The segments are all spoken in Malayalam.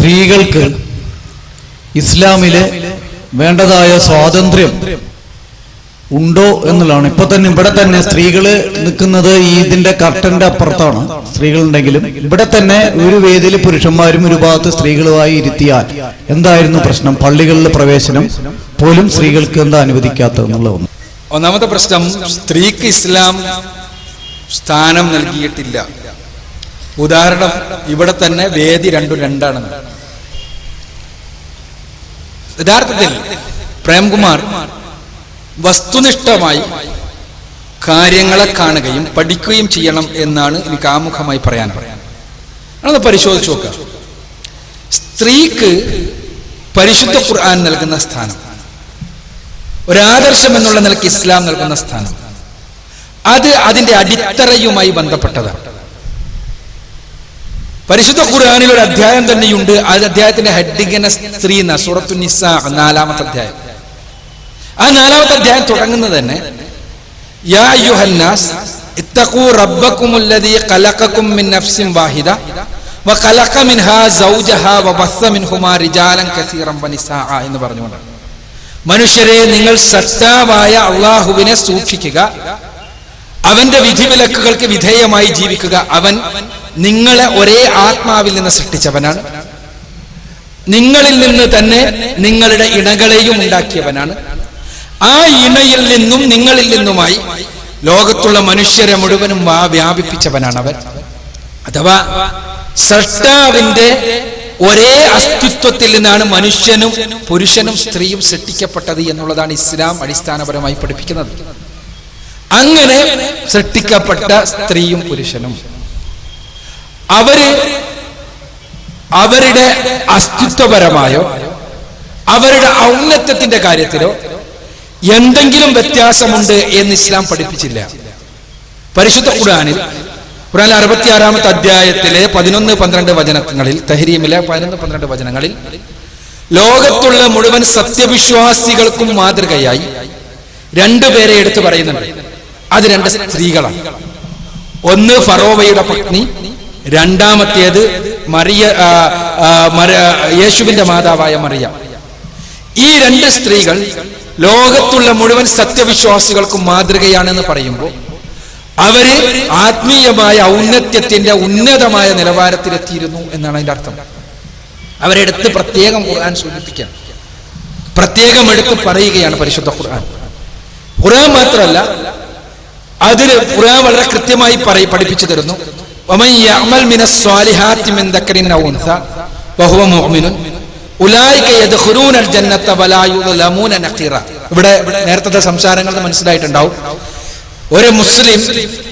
സ്ത്രീകൾക്ക് ഇസ്ലാമിലെ വേണ്ടതായ സ്വാതന്ത്ര്യം ഉണ്ടോ എന്നുള്ളതാണ്. ഇപ്പൊ തന്നെ ഇവിടെ തന്നെ സ്ത്രീകൾ നിൽക്കുന്നത് ഈ ഇതിന്റെ കർട്ടന്റെ അപ്പുറത്താണ്. സ്ത്രീകളുണ്ടെങ്കിലും ഇവിടെ തന്നെ ഒരു വേദിയിൽ പുരുഷന്മാരും ഒരു ഭാഗത്ത് സ്ത്രീകളുമായി ഇരുത്തിയാൽ എന്തായിരുന്നു പ്രശ്നം? പള്ളികളിൽ പ്രവേശനം പോലും സ്ത്രീകൾക്ക് എന്താ അനുവദിക്കാത്തത് ഒന്നാമത്തെ പ്രശ്നം സ്ത്രീക്ക് ഇസ്ലാം സ്ഥാനം നൽകിയിട്ടില്ല. ഉദാഹരണം ഇവിടെ തന്നെ വേദി രണ്ടും രണ്ടാണ് യഥാർത്ഥത്തിൽ പ്രേംകുമാർ വസ്തുനിഷ്ഠമായി കാര്യങ്ങളെ കാണുകയും പഠിക്കുകയും ചെയ്യണം എന്നാണ് എനിക്ക് ആമുഖമായി പറയാൻ അതൊന്ന് പരിശോധിച്ച് നോക്കുക സ്ത്രീക്ക് പരിശുദ്ധ ഖുർആൻ നൽകുന്ന സ്ഥാനം ഒരാദർശം എന്നുള്ള നിലയ്ക്ക് ഇസ്ലാം നൽകുന്ന സ്ഥാനം അത് അതിന്റെ അടിത്തറയുമായി ബന്ധപ്പെട്ടതാണ്. പരിശുദ്ധ ഖുർആാനിൽ ഒരു അധ്യായം തന്നെയുണ്ട്. ആ അധ്യായത്തിന്റെ ഹെഡിങ്ങനെ സ്ത്രീ എന്ന സുറത്തു നാലാമത്തെ അധ്യായം. ആ നാലാമത്തെ അധ്യായം തുടങ്ങുന്നത് തന്നെ യാ യുഹന്നാസ് ഇത്തഖൂ റബ്ബക്കുമുല്ലദീ ഖലഖക്കും മിൻ നഫ്സിൻ വാഹിദ വഖലഖ മിൻഹാ സൗജഹ വബസ്സ മിൻഹുമാ റിജാലൻ കസീറൻ വനിസാ എന്ന് പറഞ്ഞുകൊണ്ടാണ് മനുഷ്യരെ നിങ്ങൾ സത്താവായ അള്ളാഹുവിനെ സൂക്ഷിക്കുക. അവന്റെ വിധിവിലക്കുകൾക്ക് വിധേയമായി ജീവിക്കുക. അവൻ നിങ്ങളെ ഒരേ ആത്മാവിൽ നിന്ന് സൃഷ്ടിച്ചവനാണ്. നിങ്ങളിൽ നിന്ന് തന്നെ നിങ്ങളുടെ ഇണകളെയും ഉണ്ടാക്കിയവനാണ്. ആ ഇണയിൽ നിന്നും നിങ്ങളിൽ നിന്നുമായി ലോകത്തുള്ള മനുഷ്യരെ മുഴുവനും വ്യാപിപ്പിച്ചവനാണ് അവൻ അഥവാ സൃഷ്ടാവിന്റെ ഒരേ അസ്തിത്വത്തിൽ നിന്നാണ് മനുഷ്യനും പുരുഷനും സ്ത്രീയും സൃഷ്ടിക്കപ്പെട്ടത് എന്നുള്ളതാണ് ഇസ്ലാം അടിസ്ഥാനപരമായി പഠിപ്പിക്കുന്നത്. അങ്ങനെ സൃഷ്ടിക്കപ്പെട്ട സ്ത്രീയും പുരുഷനും. അവർ അവരുടെ അസ്തിത്വപരമായോ അവരുടെ ഔന്നത്യത്തിന്റെ കാര്യത്തിലോ എന്തെങ്കിലും വ്യത്യാസമുണ്ട് എന്ന് ഇസ്ലാം പഠിപ്പിച്ചില്ല. പരിശുദ്ധ ഖുർആനിൽ ഖുർആൻ അറുപത്തിയാറാമത്തെ അധ്യായത്തിലെ പതിനൊന്ന് പന്ത്രണ്ട് വചനങ്ങളിൽ തഹരീമിലെ പതിനൊന്ന് പന്ത്രണ്ട് വചനങ്ങളിൽ ലോകത്തുള്ള മുഴുവൻ സത്യവിശ്വാസികൾക്കും മാതൃകയായി രണ്ടുപേരെ എടുത്തു പറയുന്നുണ്ട്. അത് രണ്ട് സ്ത്രീകളാണ്. ഒന്ന് ഫറോവയുടെ പത്നി രണ്ടാമത്തേത് മറിയ യേശുവിന്റെ മാതാവായ മറിയ. ഈ രണ്ട് സ്ത്രീകൾ ലോകത്തുള്ള മുഴുവൻ സത്യവിശ്വാസികൾക്കും മാതൃകയാണെന്ന് പറയുമ്പോൾ അവർ ആത്മീയമായ ഔന്നത്യത്തിന്റെ ഉന്നതമായ നിലവാരത്തിലെത്തിയിരുന്നു എന്നാണ് അതിന്റെ അർത്ഥം. അവരെടുത്ത് പ്രത്യേകം ഖുർആൻ സൂചിപ്പിക്കാൻ. പ്രത്യേകം എടുത്ത് പറയുകയാണ് പരിശുദ്ധ ഖുർആൻ. ഖുർആൻ മാത്രമല്ല അതിൽ ഖുർആൻ വളരെ കൃത്യമായി പറയി പഠിപ്പിച്ചു തരുന്നു. ومن يعمل من الصالحات من ذكر أو أنثى وهو مؤمن أولئك يدخلون الجنة ولا يظلمون نقيرا ഇവിടെ നേരത്തെ സംസാരങ്ങൾ മനസ്സിലായിട്ടുണ്ടാവും ഒരു മുസ്ലിം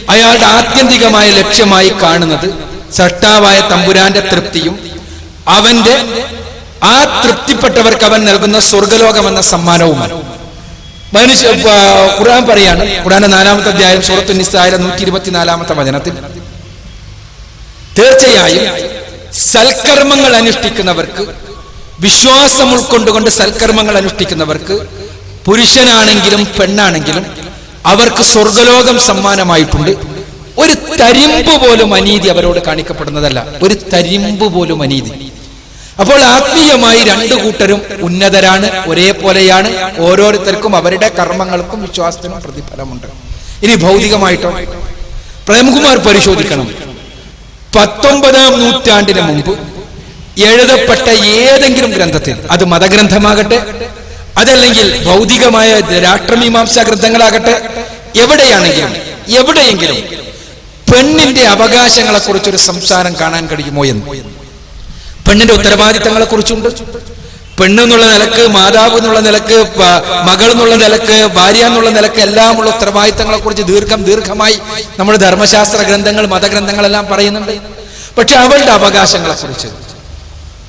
അയാളുടെ ആത്യന്തികമായ ലക്ഷ്യമായി കാണുന്നത് സട്ടാവായ തമ്പുരാന്റെ തൃപ്തിയും അവന്റെ ആ തൃപ്തിപ്പെട്ടവർക്ക് അവൻ നൽകുന്ന സ്വർഗലോകം എന്ന സമ്മാനവുമാണ് മനുഷ്യ ആ, ഖുർആൻ പറയാണ് ഖുർആന്റെ നാലാമത്തെ അധ്യായം സൂറത്തു നിസ്സായ നൂറ്റി ഇരുപത്തിനാലാമത്തെ വചനത്തിൽ തീർച്ചയായും സൽക്കർമ്മങ്ങൾ അനുഷ്ഠിക്കുന്നവർക്ക് വിശ്വാസം ഉൾക്കൊണ്ടുകൊണ്ട് സൽക്കർമ്മങ്ങൾ അനുഷ്ഠിക്കുന്നവർക്ക് പുരുഷനാണെങ്കിലും പെണ്ണാണെങ്കിലും അവർക്ക് സ്വർഗലോകം സമ്മാനമായിട്ടുണ്ട്. ഒരു തരിമ്പ് പോലും അനീതി അവരോട് കാണിക്കപ്പെടുന്നതല്ല. ഒരു തരിമ്പ് പോലും അനീതി. അപ്പോൾ ആത്മീയമായി രണ്ടു കൂട്ടരും ഉന്നതരാണ് ഒരേപോലെയാണ്. ഓരോരുത്തർക്കും അവരുടെ കർമ്മങ്ങൾക്കും വിശ്വാസത്തിനും പ്രതിഫലമുണ്ട്. ഇനി ഭൗതികമായിട്ടോ? പ്രേംകുമാർ പരിശോധിക്കണം. പത്തൊമ്പതാം നൂറ്റാണ്ടിന് മുമ്പ് എഴുതപ്പെട്ട ഏതെങ്കിലും ഗ്രന്ഥത്തിൽ അത് മതഗ്രന്ഥമാകട്ടെ അതല്ലെങ്കിൽ ഭൗതികമായ രാഷ്ട്രമീമാംസാ ഗ്രന്ഥങ്ങളാകട്ടെ എവിടെയാണെങ്കിലും എവിടെയെങ്കിലും പെണ്ണിന്റെ അവകാശങ്ങളെ കുറിച്ചൊരു സംസാരം കാണാൻ കഴിയുമോ എന്ന്. പെണ്ണിന്റെ ഉത്തരവാദിത്തങ്ങളെ കുറിച്ചുണ്ട് പെണ്ണെന്നുള്ള നിലയ്ക്ക് മാതാവ് എന്നുള്ള നിലയ്ക്ക് മകൾ എന്നുള്ള നിലയ്ക്ക് ഭാര്യ എന്നുള്ള നിലയ്ക്ക് എല്ലാമുള്ള ഉത്തരവാദിത്തങ്ങളെ കുറിച്ച് ദീർഘം ദീർഘമായി നമ്മുടെ ധർമ്മശാസ്ത്ര ഗ്രന്ഥങ്ങൾ മതഗ്രന്ഥങ്ങളെല്ലാം പറയുന്നുണ്ട്. പക്ഷെ അവളുടെ അവകാശങ്ങളെ കുറിച്ച്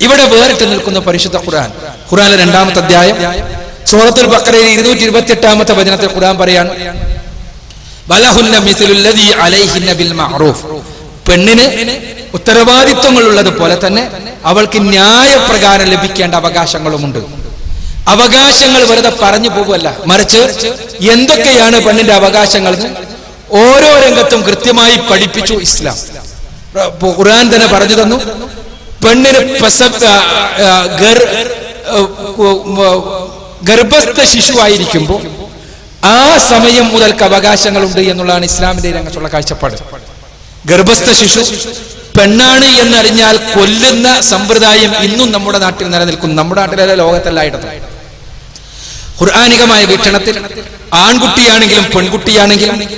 ഇവിടെ വേറിട്ട് നിൽക്കുന്ന പരിശുദ്ധ ഖുർആൻ ഖുർആനിലെ രണ്ടാമത്തെ അധ്യായം സൂറത്തുൽ ബക്കറയിൽ ഇരുന്നൂറ്റി ഇരുപത്തി എട്ടാമത്തെ വചനത്തിൽ ഖുർആൻ പറയാണ് പെണ്ണിന് ഉത്തരവാദിത്വങ്ങൾ ഉള്ളതുപോലെ തന്നെ അവൾക്ക് ന്യായപ്രകാരം ലഭിക്കേണ്ട അവകാശങ്ങളുമുണ്ട്. അവകാശങ്ങൾ വെറുതെ പറഞ്ഞു പോകുമല്ല മറിച്ച് എന്തൊക്കെയാണ് പെണ്ണിന്റെ അവകാശങ്ങൾ ഓരോ രംഗത്തും കൃത്യമായി പഠിപ്പിച്ചു ഇസ്ലാം. ഖുർആൻ തന്നെ പറഞ്ഞു തന്നു. പെണ്ണിന് ഗർഭസ്ഥ ശിശുവായിരിക്കുമ്പോൾ ആ സമയം മുതൽക്ക് അവകാശങ്ങളുണ്ട് എന്നുള്ളതാണ് ഇസ്ലാമിന്റെ രംഗത്തുള്ള കാഴ്ചപ്പാട്. ഗർഭസ്ഥ ശിശു പെണ്ണാണ് എന്നറിഞ്ഞാൽ കൊല്ലുന്ന സമ്പ്രദായം ഇന്നും നമ്മുടെ നാട്ടിൽ നിലനിൽക്കുന്നു. നമ്മുടെ നാട്ടിലല്ല ലോകത്തെല്ലായിടത്തും. ഖുർആാനികമായ വീക്ഷണത്തിൽ ആൺകുട്ടിയാണെങ്കിലും പെൺകുട്ടിയാണെങ്കിലും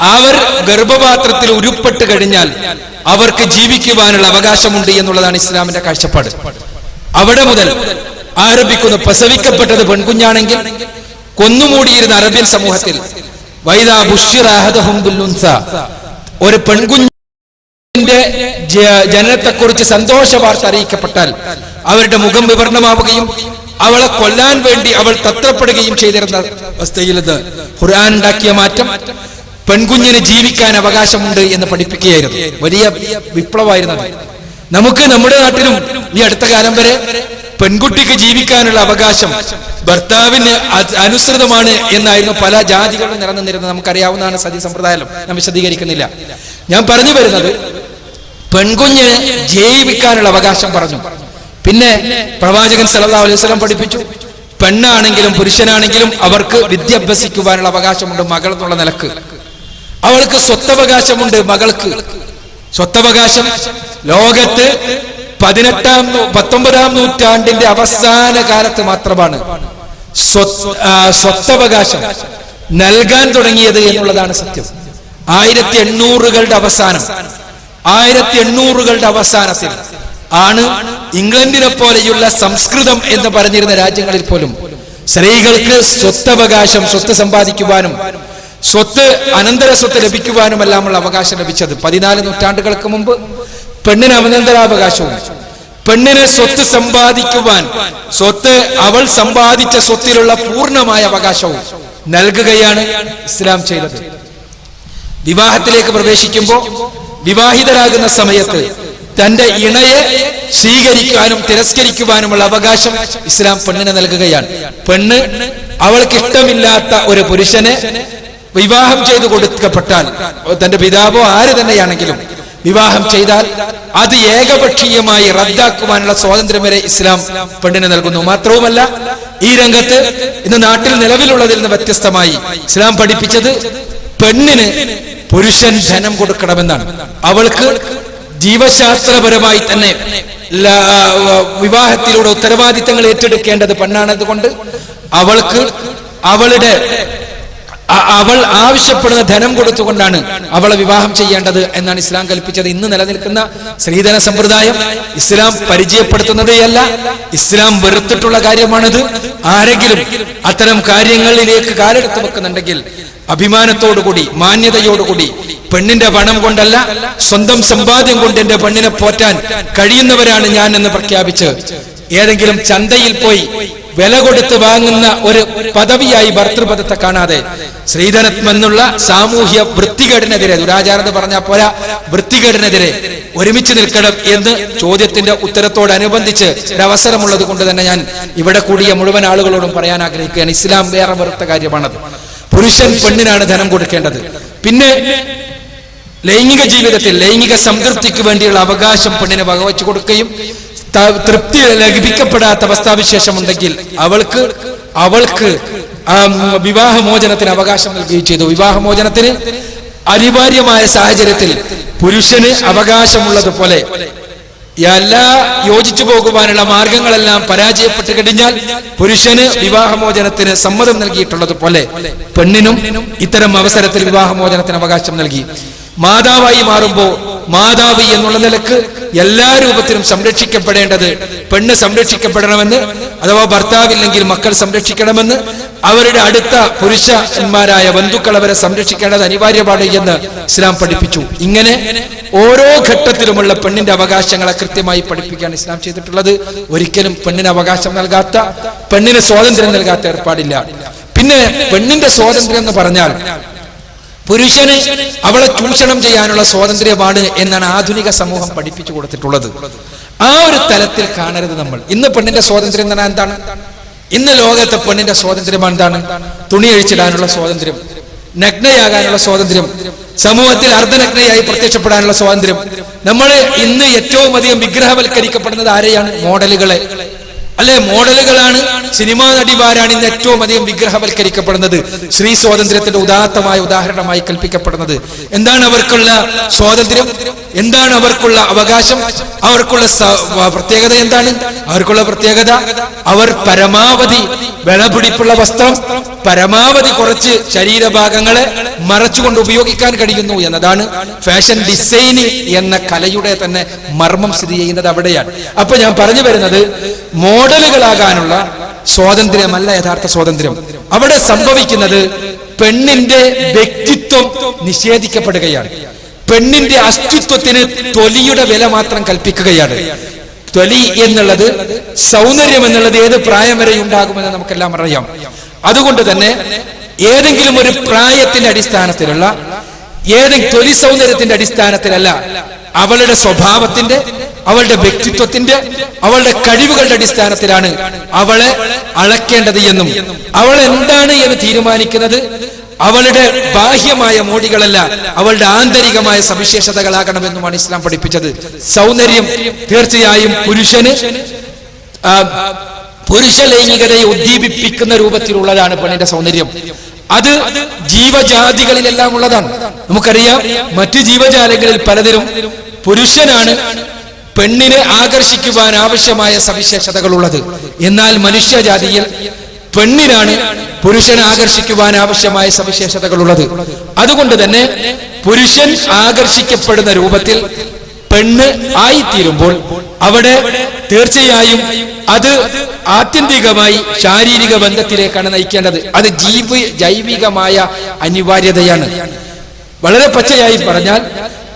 അവർ ഗർഭപാത്രത്തിൽ ഉരുപ്പെട്ട് കഴിഞ്ഞാൽ അവർക്ക് ജീവിക്കുവാനുള്ള അവകാശമുണ്ട് എന്നുള്ളതാണ് ഇസ്ലാമിന്റെ കാഴ്ചപ്പാട്. അവിടെ മുതൽ ആരംഭിക്കുന്നു. പ്രസവിക്കപ്പെട്ടത് പെൺകുഞ്ഞാണെങ്കിൽ കൊന്നുമൂടിയിരുന്ന അറബ്യൻ സമൂഹത്തിൽ വൈദാ ബുഷിറ അഹദഹും ബിൽ-ഉൻസ. ഒരു പെൺകുഞ്ഞിന്റെ ജ- ജനനത്തെക്കുറിച്ച് സന്തോഷ വാർത്ത അറിയിക്കപ്പെട്ടാൽ അവരുടെ മുഖം വിവരണമാവുകയും അവളെ കൊല്ലാൻ വേണ്ടി അവൾ തത്രപ്പെടുകയും ചെയ്തിരുന്ന അവസ്ഥയിൽ ഇത് ഖുർആൻ ഉണ്ടാക്കിയ മാറ്റം പെൺകുഞ്ഞിന് ജീവിക്കാൻ അവകാശമുണ്ട് എന്ന് പഠിപ്പിക്കുകയായിരുന്നു. വലിയ വിപ്ലവമായിരുന്നു. നമുക്ക് നമ്മുടെ നാട്ടിലും ഈ അടുത്ത കാലം വരെ പെൺകുട്ടിക്ക് ജീവിക്കാനുള്ള അവകാശം ഭർത്താവിന് അനുസൃതമാണ് എന്നായിരുന്നു പല ജാതികളും നിലനിന്നിരുന്നത്. നമുക്കറിയാവുന്നതാണ് സതി സമ്പ്രദായം. ഞാൻ വിശദീകരിക്കുന്നില്ല. ഞാൻ പറഞ്ഞു വരുന്നത് പെൺകുഞ്ഞിന് ജീവിക്കാനുള്ള അവകാശം പറഞ്ഞു. പിന്നെ പ്രവാചകൻ സല്ലല്ലാഹു അലൈഹി വസല്ലം പഠിപ്പിച്ചു പെണ്ണാണെങ്കിലും പുരുഷനാണെങ്കിലും അവർക്ക് വിദ്യ അഭ്യസിക്കുവാനുള്ള അവകാശമുണ്ട് മകൾ എന്നുള്ള നിലയ്ക്ക്. അവൾക്ക് സ്വത്തവകാശമുണ്ട് മകൾക്ക്. സ്വത്തവകാശം ലോകത്ത് പതിനെട്ടാം പത്തൊമ്പതാം നൂറ്റാണ്ടിന്റെ അവസാന കാലത്ത് മാത്രമാണ്. സ്വത്തവകാശം നൽകാൻ തുടങ്ങിയത് എന്നുള്ളതാണ് സത്യം. ആയിരത്തി എണ്ണൂറുകളുടെ അവസാനം ആയിരത്തി എണ്ണൂറുകളുടെ അവസാനത്തിൽ ആണ് ഇംഗ്ലണ്ടിനെ പോലെയുള്ള സംസ്കൃതം എന്ന് പറഞ്ഞിരുന്ന രാജ്യങ്ങളിൽ പോലും സ്ത്രീകൾക്ക് സ്വത്തവകാശം സ്വത്ത് സമ്പാദിക്കുവാനും സ്വത്ത് അനന്തര സ്വത്ത് ലഭിക്കുവാനുമെല്ലാമുള്ള അവകാശം ലഭിച്ചത് പതിനാല് നൂറ്റാണ്ടുകൾക്ക് മുമ്പ്. പെണ്ണിന് അനന്തരാവകാശവും പെണ്ണിന് സ്വത്ത് സമ്പാദിക്കുവാൻ സ്വത്ത് അവൾ സമ്പാദിച്ച സ്വത്തിലുള്ള പൂർണമായ അവകാശവും നൽകുകയാണ് ഇസ്ലാം ചെയ്തത്. വിവാഹത്തിലേക്ക് പ്രവേശിക്കുമ്പോൾ വിവാഹിതരാകുന്ന സമയത്ത് തന്റെ ഇണയെ സ്വീകരിക്കാനും തിരസ്കരിക്കുവാനുമുള്ള അവകാശം ഇസ്ലാം പെണ്ണിന് നൽകുകയാണ്. പെണ്ണ് അവൾക്ക് ഇഷ്ടമില്ലാത്ത ഒരു പുരുഷനെ വിവാഹം ചെയ്തു കൊടുക്കപ്പെട്ടാൽ തന്റെ പിതാവോ ആര് തന്നെയാണെങ്കിലും വിവാഹം ചെയ്താൽ അത് ഏകപക്ഷീയമായി റദ്ദാക്കുവാനുള്ള സ്വാതന്ത്ര്യം വരെ ഇസ്ലാം പെണ്ണിന് നൽകുന്നു. മാത്രവുമല്ല ഈ രംഗത്ത് ഇന്ന് നാട്ടിൽ നിലവിലുള്ളതിൽ നിന്ന് വ്യത്യസ്തമായി ഇസ്ലാം പഠിപ്പിച്ചത് പെണ്ണിന് പുരുഷൻ ധനം കൊടുക്കണമെന്നാണ്. അവൾക്ക് ജീവശാസ്ത്രപരമായി തന്നെ വിവാഹത്തിലൂടെ ഉത്തരവാദിത്തങ്ങൾ ഏറ്റെടുക്കേണ്ടത് പെണ്ണാണതുകൊണ്ട് അവൾക്ക് അവളുടെ അവൾ ആവശ്യപ്പെടുന്ന ധനം കൊടുത്തുകൊണ്ടാണ് അവളെ വിവാഹം ചെയ്യേണ്ടത് എന്നാണ് ഇസ്ലാം കൽപ്പിച്ചത്. ഇന്ന് നിലനിൽക്കുന്ന സ്ത്രീധന സമ്പ്രദായം ഇസ്ലാം പരിചയപ്പെടുത്തുന്നതേയല്ല. ഇസ്ലാം വെറുത്തിട്ടുള്ള കാര്യമാണിത്. ആരെങ്കിലും അത്തരം കാര്യങ്ങളിലേക്ക് കാലെടുത്ത് വെക്കുന്നുണ്ടെങ്കിൽ അഭിമാനത്തോടുകൂടി മാന്യതയോടുകൂടി പെണ്ണിന്റെ പണം കൊണ്ടല്ല സ്വന്തം സമ്പാദ്യം കൊണ്ട് എന്റെ പെണ്ണിനെ പോറ്റാൻ കഴിയുന്നവരാണ് ഞാൻ എന്ന് പ്രഖ്യാപിച്ച് ഏതെങ്കിലും ചന്തയിൽ പോയി വില കൊടുത്ത് വാങ്ങുന്ന ഒരു പദവിയായി ഭർത്തൃപദത്തെ കാണാതെ ശ്രീധനത്വം എന്നുള്ള സാമൂഹ്യ വൃത്തികേടിനെതിരെ ദുരാചാരത പറഞ്ഞ പോരാ വൃത്തികേടിനെതിരെ ഒരുമിച്ച് നിൽക്കണം എന്ന് ചോദ്യത്തിന്റെ ഉത്തരത്തോടനുബന്ധിച്ച് ഒരു അവസരമുള്ളത് കൊണ്ട് തന്നെ ഞാൻ ഇവിടെ കൂടിയ മുഴുവൻ ആളുകളോടും പറയാൻ ആഗ്രഹിക്കുകയാണ്. ഇസ്ലാം വേറെ വെറുത്ത കാര്യമാണത്. പുരുഷൻ പെണ്ണിനാണ് ധനം കൊടുക്കേണ്ടത്. പിന്നെ ലൈംഗിക ജീവിതത്തിൽ ലൈംഗിക സംതൃപ്തിക്ക് വേണ്ടിയുള്ള അവകാശം പെണ്ണിന് വകവച്ചു കൊടുക്കുകയും തൃപ്തി ലഭിക്കപ്പെടാത്ത അവസ്ഥാവിശേഷം ഉണ്ടെങ്കിൽ അവൾക്ക് അവൾക്ക് വിവാഹമോചനത്തിന് അവകാശം നൽകുകയും ചെയ്തു. വിവാഹമോചനത്തിന് അനിവാര്യമായ സാഹചര്യത്തിൽ പുരുഷന് അവകാശമുള്ളതുപോലെ എല്ലാ യോജിച്ചു പോകുവാനുള്ള മാർഗങ്ങളെല്ലാം പരാജയപ്പെട്ട് കഴിഞ്ഞാൽ പുരുഷന് വിവാഹമോചനത്തിന് സമ്മതം നൽകിയിട്ടുള്ളത് പോലെ പെണ്ണിനും ഇത്തരം അവസരത്തിൽ വിവാഹമോചനത്തിന് അവകാശം നൽകി. മാതാവായി മാറുമ്പോ മാതാവ് എന്നുള്ള നിലയ്ക്ക് എല്ലാ രൂപത്തിലും സംരക്ഷിക്കപ്പെടേണ്ടത് പെണ്ണ് സംരക്ഷിക്കപ്പെടണമെന്ന് അഥവാ ഭർത്താവില്ലെങ്കിൽ മക്കൾ സംരക്ഷിക്കണമെന്ന് അവരുടെ അടുത്ത പുരുഷന്മാരായ ബന്ധുക്കൾ അവരെ സംരക്ഷിക്കേണ്ടത് അനിവാര്യമാണ് എന്ന് ഇസ്ലാം പഠിപ്പിച്ചു. ഇങ്ങനെ ഓരോ ഘട്ടത്തിലുമുള്ള പെണ്ണിന്റെ അവകാശങ്ങളെ കൃത്യമായി പഠിപ്പിക്കാൻ ഇസ്ലാം ചെയ്തിട്ടുള്ളത്. ഒരിക്കലും പെണ്ണിന് അവകാശം നൽകാത്ത പെണ്ണിന് സ്വാതന്ത്ര്യം നൽകാത്ത ഏർപ്പാടില്ല. പിന്നെ പെണ്ണിന്റെ സ്വാതന്ത്ര്യം എന്ന് പറഞ്ഞാൽ പുരുഷന് അവളെ ചൂഷണം ചെയ്യാനുള്ള സ്വാതന്ത്ര്യമാണ് എന്നാണ് ആധുനിക സമൂഹം പഠിപ്പിച്ചു കൊടുത്തിട്ടുള്ളത്. ആ ഒരു തലത്തിൽ കാണരുത് നമ്മൾ. ഇന്ന് പെണ്ണിന്റെ സ്വാതന്ത്ര്യം എന്ന് എന്താണ്? ഇന്ന് ലോകത്തെ പെണ്ണിന്റെ സ്വാതന്ത്ര്യം എന്താണ്? തുണി അഴിച്ചിടാനുള്ള സ്വാതന്ത്ര്യം നഗ്നയാകാനുള്ള സ്വാതന്ത്ര്യം സമൂഹത്തിൽ അർദ്ധനഗ്നയായി പ്രത്യക്ഷപ്പെടാനുള്ള സ്വാതന്ത്ര്യം. നമ്മൾ ഇന്ന് ഏറ്റവും അധികം വിഗ്രഹവൽക്കരിക്കപ്പെടുന്നത് ആരെയാണ്? മോഡലുകളെ. അല്ലെ മോഡലുകളാണ് സിനിമാ നടിമാരാണ് ഇന്ന് ഏറ്റവും അധികം വിഗ്രഹവൽക്കരിക്കപ്പെടുന്നത്. സ്ത്രീ സ്വാതന്ത്ര്യത്തിന്റെ ഉദാത്തമായ ഉദാഹരണമായി കൽപ്പിക്കപ്പെടുന്നത്. എന്താണ് അവർക്കുള്ള സ്വാതന്ത്ര്യം? എന്താണ് അവർക്കുള്ള അവകാശം? അവർക്കുള്ള പ്രത്യേകത എന്താണ്? അവർക്കുള്ള പ്രത്യേകത അവർ പരമാവധി വിളപിടിപ്പുള്ള വസ്ത്രം പരമാവധി കുറച്ച് ശരീരഭാഗങ്ങളെ മറച്ചുകൊണ്ട് ഉപയോഗിക്കാൻ കഴിയുന്നു എന്നതാണ് ഫാഷൻ ഡിസൈന് എന്ന കലയുടെ തന്നെ മർമ്മം സ്ഥിതി ചെയ്യുന്നത് അവിടെയാണ്. അപ്പൊ ഞാൻ പറഞ്ഞു വരുന്നത് മോഡലുകളാകാനുള്ള സ്വാതന്ത്ര്യമല്ല യഥാർത്ഥ സ്വാതന്ത്ര്യം. അവിടെ സംഭവിക്കുന്നത് പെണ്ണിന്റെ വ്യക്തിത്വം നിഷേധിക്കപ്പെടുകയാണ്. പെണ്ണിന്റെ അസ്തിത്വത്തിന് തൊലിയുടെ വില മാത്രം കൽപ്പിക്കുകയാണ്. തൊലി എന്നുള്ളത് സൗന്ദര്യം എന്നുള്ളത് ഏത് പ്രായം വരെ ഉണ്ടാകുമെന്ന് നമുക്കെല്ലാം അറിയാം. അതുകൊണ്ട് തന്നെ ഏതെങ്കിലും ഒരു പ്രായത്തിന്റെ അടിസ്ഥാനത്തിലുള്ള ഏതെങ്കിലും തൊലി സൗന്ദര്യത്തിന്റെ അടിസ്ഥാനത്തിലല്ല അവളുടെ സ്വഭാവത്തിന്റെ അവളുടെ വ്യക്തിത്വത്തിന്റെ അവളുടെ കഴിവുകളുടെ അടിസ്ഥാനത്തിലാണ് അവളെ അളക്കേണ്ടത് എന്നും. അവൾ എന്താണ് എന്ന് തീരുമാനിക്കുന്നത്? അവളുടെ ബാഹ്യമായ മോടികളല്ല അവളുടെ ആന്തരികമായ സവിശേഷതകളാകണമെന്നുമാണ് ഇസ്ലാം പഠിപ്പിച്ചത്. സൗന്ദര്യം തീർച്ചയായും പുരുഷന് പുരുഷ ലൈംഗികതയെ ഉദ്ദീപിപ്പിക്കുന്ന രൂപത്തിലുള്ളതാണ് പെണ്ണിന്റെ സൗന്ദര്യം. അത് ജീവജാതികളിലെല്ലാം ഉള്ളതാണ്. നമുക്കറിയാം മറ്റ് ജീവജാലങ്ങളിൽ പലതിലും പുരുഷനാണ് പെണ്ണിനെ ആകർഷിക്കുവാൻ ആവശ്യമായ സവിശേഷതകൾ ഉള്ളത് എന്നാൽ മനുഷ്യജാതിയിൽ പെണ്ണിനാണ് പുരുഷനെ ആകർഷിക്കുവാൻ ആവശ്യമായ സവിശേഷതകൾ ഉള്ളത് അതുകൊണ്ട് തന്നെ പുരുഷൻ ആകർഷിക്കപ്പെടുന്ന രൂപത്തിൽ പെണ്ണ് ആയിത്തീരുമ്പോൾ അവിടെ തീർച്ചയായും അത് ആത്യന്തികമായി ശാരീരിക ബന്ധത്തിലേക്കാണ് നയിക്കേണ്ടത്. അത് ജീവ ജൈവികമായ അനിവാര്യതയാണ്. വളരെ പച്ചയായി പറഞ്ഞാൽ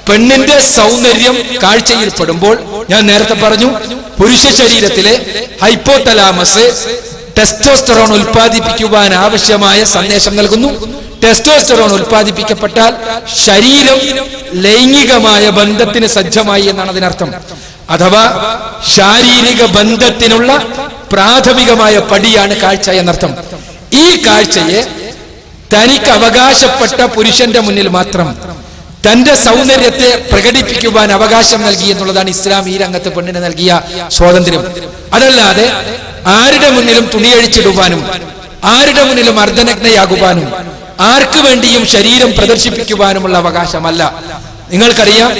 പെണ്ണിന്റെ സൗന്ദര്യം കാഴ്ചയിൽപ്പെടുമ്പോൾ ഞാൻ നേരത്തെ പറഞ്ഞു പുരുഷ ശരീരത്തിലെ ഹൈപ്പോതലാമസ് ടെസ്റ്റോസ്റ്ററോൺ ഉൽപ്പാദിപ്പിക്കുവാൻ ആവശ്യമായ സന്ദേശം നൽകുന്നു. ടെസ്റ്റോസ്റ്ററോൺ ഉൽപ്പാദിപ്പിക്കപ്പെട്ടാൽ ശരീരം ലൈംഗികമായ ബന്ധത്തിന് സജ്ജമായി എന്നാണ് അതിനർത്ഥം. അഥവാ ശാരീരിക ബന്ധത്തിനുള്ള പ്രാഥമികമായ പടിയാണ് കാഴ്ച എന്നർത്ഥം. ഈ കാഴ്ചയെ തനിക്ക് അവകാശപ്പെട്ട പുരുഷന്റെ മുന്നിൽ മാത്രം തന്റെ സൗന്ദര്യത്തെ പ്രകടിപ്പിക്കുവാൻ അവകാശം നൽകി എന്നുള്ളതാണ് ഇസ്ലാം ഈ രംഗത്ത് പെണ്ണിന് നൽകിയ സ്വാതന്ത്ര്യം. അതല്ലാതെ ആരുടെ മുന്നിലും തുണിയഴിച്ചിടുവാനും ആരുടെ മുന്നിലും അർദ്ധനഗ്നയാകുവാനും ആർക്കു വേണ്ടിയും ശരീരം പ്രദർശിപ്പിക്കുവാനുമുള്ള അവകാശമല്ല. നിങ്ങൾക്കറിയാം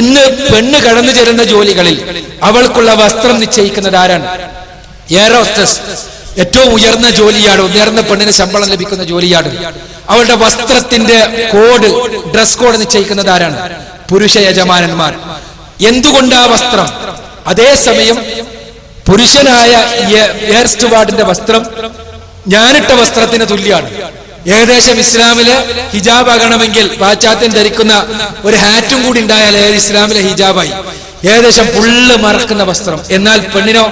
ഇന്ന് പെണ്ണ് കടന്നു ചേരുന്ന ജോലികളിൽ അവൾക്കുള്ള വസ്ത്രം നിശ്ചയിക്കുന്നത് ആരാണ്? ഹോസ്റ്റസ്. ഏറ്റവും ഉയർന്ന ജോലിയാണ് ഉയർന്ന പെണ്ണിന് ശമ്പളം ലഭിക്കുന്ന ജോലിയാണ്. അവളുടെ വസ്ത്രത്തിന്റെ കോഡ് ഡ്രസ് കോഡ് നിശ്ചയിക്കുന്നത് ആരാണ്? പുരുഷ യജമാനന്മാർ. എന്തുകൊണ്ട് ആ വസ്ത്രം അതേസമയം പുരുഷനായ എയർ സ്റ്റുവാർഡിന്റെ വസ്ത്രം ഞാനിട്ട വസ്ത്രത്തിന് തുല്യാണ് ഏകദേശം ഇസ്ലാമിൽ ഹിജാബ് ആകണമെങ്കിൽ പാശ്ചാത്യം ധരിക്കുന്ന ഒരു ഹാറ്റും കൂടി ഉണ്ടായാൽ ഇസ്ലാമിലെ ഹിജാബായി? ഏകദേശം ഫുള്ള് മറക്കുന്ന വസ്ത്രം. എന്നാൽ പെണ്ണിനോ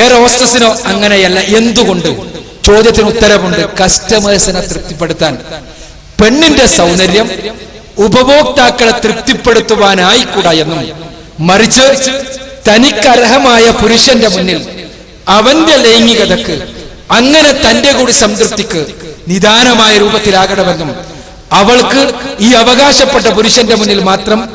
എയർ ഹോസ്റ്റസിനോ അങ്ങനെയല്ല. എന്തുകൊണ്ട്? ചോദ്യത്തിന് ഉത്തരവുണ്ട്. കസ്റ്റമേഴ്സിനെ തൃപ്തിപ്പെടുത്താൻ. പെണ്ണിന്റെ സൗന്ദര്യം ഉപഭോക്താക്കളെ തൃപ്തിപ്പെടുത്തുവാനായിക്കൂടാ എന്നും. മറിച്ച് തനിക്കർഹമായ പുരുഷന്റെ മുന്നിൽ അവന്റെ ലൈംഗികതക്ക് അങ്ങനെ തന്റെ കൂടി സംതൃപ്തിക്ക് നിദാനമായ രൂപത്തിലാകണമെന്നും. അവൾക്ക് ഈ അവകാശപ്പെട്ട പുരുഷന്റെ മുന്നിൽ മാത്രം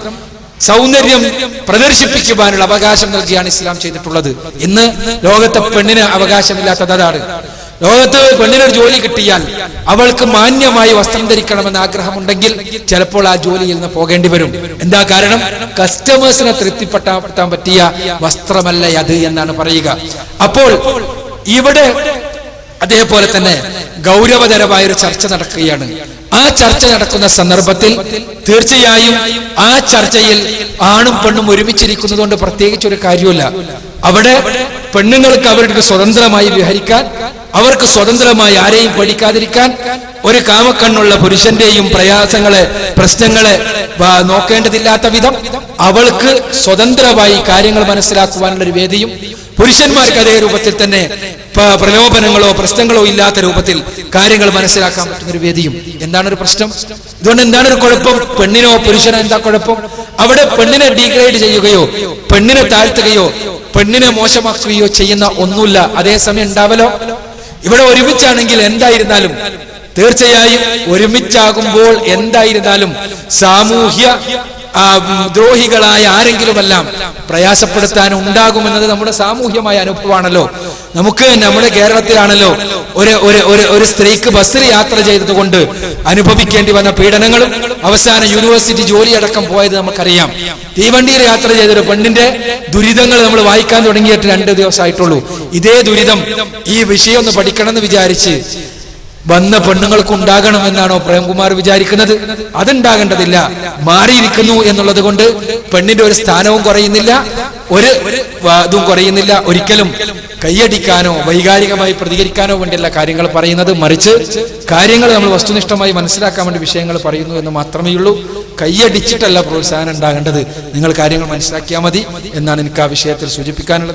സൗന്ദര്യം പ്രദർശിപ്പിക്കുവാനുള്ള അവകാശം നൽകിയാണ് ഇസ്ലാം ചെയ്തിട്ടുള്ളത്. ഇന്ന് ലോകത്തെ പെണ്ണിന് അവകാശമില്ലാത്തത് അതാണ്. ലോകത്ത് പെണ്ണിനൊരു ജോലി കിട്ടിയാൽ അവൾക്ക് മാന്യമായി വസ്ത്രം ധരിക്കണമെന്ന് ആഗ്രഹമുണ്ടെങ്കിൽ ചിലപ്പോൾ ആ ജോലിയിൽ നിന്ന് പോകേണ്ടി വരും. എന്താ കാരണം? കസ്റ്റമേഴ്സിനെ തൃപ്തിപ്പെട്ടാൻ പറ്റിയ വസ്ത്രമല്ല അത് എന്നാണ് പറയുക. അപ്പോൾ ഇവിടെ അതേപോലെ തന്നെ ഗൗരവതരമായ ഒരു ചർച്ച നടക്കുകയാണ്. ആ ചർച്ച നടക്കുന്ന സന്ദർഭത്തിൽ തീർച്ചയായും ആ ചർച്ചയിൽ ആണും പെണ്ണും ഒരുമിച്ചിരിക്കുന്നത് കൊണ്ട് പ്രത്യേകിച്ച് ഒരു കാര്യമില്ല അവിടെ പെണ്ണുങ്ങൾക്ക് അവരുടെ സ്വതന്ത്രമായി വിഹരിക്കാൻ അവർക്ക് സ്വതന്ത്രമായി ആരെയും പഠിക്കാതിരിക്കാൻ ഒരു കാമക്കണ്ണുള്ള പുരുഷന്റെയും പ്രയാസങ്ങളെ പ്രശ്നങ്ങളെ നോക്കേണ്ടതില്ലാത്ത വിധം അവൾക്ക് സ്വതന്ത്രമായി കാര്യങ്ങൾ മനസ്സിലാക്കുവാനുള്ള ഒരു വേദിയും പുരുഷന്മാർക്ക് അതേ രൂപത്തിൽ തന്നെ പ്രലോഭനങ്ങളോ പ്രശ്നങ്ങളോ ഇല്ലാത്ത രൂപത്തിൽ കാര്യങ്ങൾ മനസ്സിലാക്കാൻ പറ്റുന്ന ഒരു വേദിയും. എന്താണ് ഒരു പ്രശ്നം? ഇതുകൊണ്ട് എന്താണ് ഒരു കുഴപ്പം? പെണ്ണിനോ പുരുഷനോ എന്താ കുഴപ്പം? അവിടെ പെണ്ണിനെ ഡീഗ്രേഡ് ചെയ്യുകയോ പെണ്ണിനെ താഴ്ത്തുകയോ പെണ്ണിനെ മോശമാക്കുകയോ ചെയ്യുന്ന ഒന്നുമില്ല. അതേസമയം ഉണ്ടാവലോ? ഇവിടെ ഒരുമിച്ചാണെങ്കിൽ എന്തായിരുന്നാലും തീർച്ചയായും ഒരുമിച്ചാകുമ്പോൾ എന്തായിരുന്നാലും സാമൂഹ്യ ദ്രോഹികളായ ആരെങ്കിലുമെല്ലാം പ്രയാസപ്പെടുത്താൻ ഉണ്ടാകുമെന്നത് നമ്മുടെ സാമൂഹ്യമായ അനുഭവമാണല്ലോ. നമുക്ക് നമ്മുടെ കേരളത്തിലാണല്ലോ ഒരു ഒരു ഒരു ഒരു സ്ത്രീക്ക് ബസ്സിൽ യാത്ര ചെയ്തതുകൊണ്ട് അനുഭവിക്കേണ്ടി വന്ന പീഡനങ്ങളും അവസാന യൂണിവേഴ്സിറ്റി ജോലി അടക്കം പോയത് നമുക്കറിയാം. തീവണ്ടിയിൽ യാത്ര ചെയ്ത ഒരു പെണ്ണിന്റെ ദുരിതങ്ങൾ നമ്മൾ വായിക്കാൻ തുടങ്ങിയിട്ട് രണ്ട് ദിവസമായിട്ടുള്ളൂ. ഇതേ ദുരിതം ഈ വിഷയം ഒന്ന് പഠിക്കണം എന്ന് വിചാരിച്ച് വന്ന പെണ്ണുങ്ങൾക്ക് ഉണ്ടാകണം എന്നാണോ പ്രേംകുമാർ വിചാരിക്കുന്നത്? അതുണ്ടാകേണ്ടതില്ല. മാറിയിരിക്കുന്നു എന്നുള്ളത് കൊണ്ട് പെണ്ണിന്റെ ഒരു സ്ഥാനവും കുറയുന്നില്ല. ഒരു ഇതും കുറയുന്നില്ല. ഒരിക്കലും കൈയടിക്കാനോ വൈകാരികമായി പ്രതികരിക്കാനോ വേണ്ടിയുള്ള കാര്യങ്ങൾ പറയുന്നത് മറിച്ച് കാര്യങ്ങൾ നമ്മൾ വസ്തുനിഷ്ഠമായി മനസ്സിലാക്കാൻ വേണ്ടി വിഷയങ്ങൾ പറയുന്നു എന്ന് മാത്രമേ ഉള്ളൂ. കൈയടിച്ചിട്ടല്ല പ്രോത്സാഹനം ഉണ്ടാകേണ്ടത്. നിങ്ങൾ കാര്യങ്ങൾ മനസ്സിലാക്കിയാൽ മതി എന്നാണ് എനിക്ക് ആ വിഷയത്തിൽ സൂചിപ്പിക്കാനുള്ളത്.